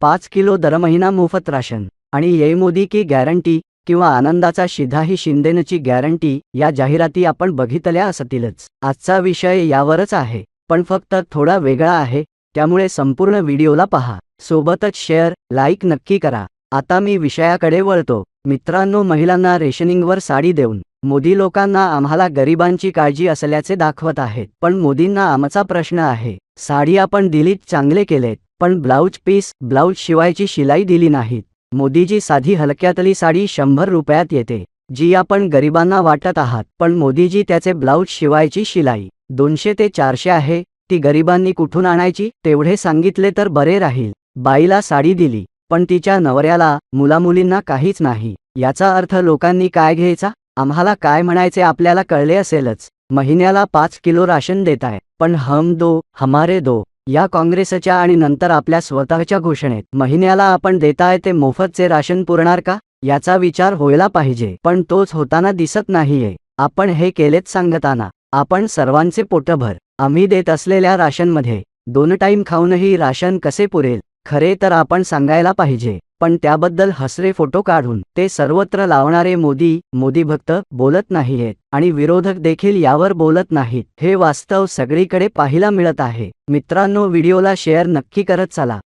पाच किलो दर महिना मोफत राशन आणि ये मोदी की गॅरंटी किंवा आनंदाचा शिधा ही शिंदेनची गॅरंटी या जाहिराती आपण बघितल्या असतीलच. आजचा विषय यावरच आहे पण फक्त थोडा वेगळा आहे त्यामुळे संपूर्ण व्हिडिओला पहा. सोबतच शेअर लाईक नक्की करा. आता मी विषयाकडे वळतो. मित्रांनो महिलांना रेशनिंगवर साडी देऊन मोदी लोकांना आम्हाला गरिबांची काळजी असल्याचे दाखवत आहेत. पण मोदींना आमचा प्रश्न आहे साडी आपण दिलीत चांगले केलेत. पण ब्लाऊज पीस ब्लाऊज शिवायची शिलाई दिली नाहीत. मोदीजी साधी हलक्यातली साडी शंभर रुपयात येते. जी आपण गरिबांना वाटत आहात पण मोदीजी त्याचे ब्लाऊज शिवायची शिलाई. दोनशे ते चारशे आहे ती गरिबांनी कुठून आणायची तेवढे सांगितले तर बरे राहील. बाईला साडी दिली पण तिच्या नवऱ्याला मुलामुलींना काहीच नाही. याचा अर्थ लोकांनी काय घ्यायचा? आम्हाला काय म्हणायचे आपल्याला कळले असेलच. महिन्याला पाच किलो राशन देताय. पण हम दो हमारे दो. या काँग्रेसच्या आणि नंतर आपल्या स्वतःच्या घोषणेत महिन्याला आपण देताय ते मोफतचे राशन पुरणार का? याचा विचार व्हायला पाहिजे पण तोच होताना दिसत नाहीये. आपण हे केलेच सांगताना आपण सर्वांचे पोटभर. आम्ही देत असलेल्या राशनमध्ये दोन टाईम खाऊनही राशन कसे पुरेल? खरे तर आपण सांगायला पाहिजे. पण त्याबद्दल हसरे फोटो काढून ते सर्वत्र लावणारे मोदी मोदी भक्त बोलत नाहीयेत आणि विरोधक देखील यावर बोलत नाहीत. हे वास्तव सगळीकडे पाहायला मिळत आहे. मित्रांनो व्हिडिओला शेअर नक्की करत चला.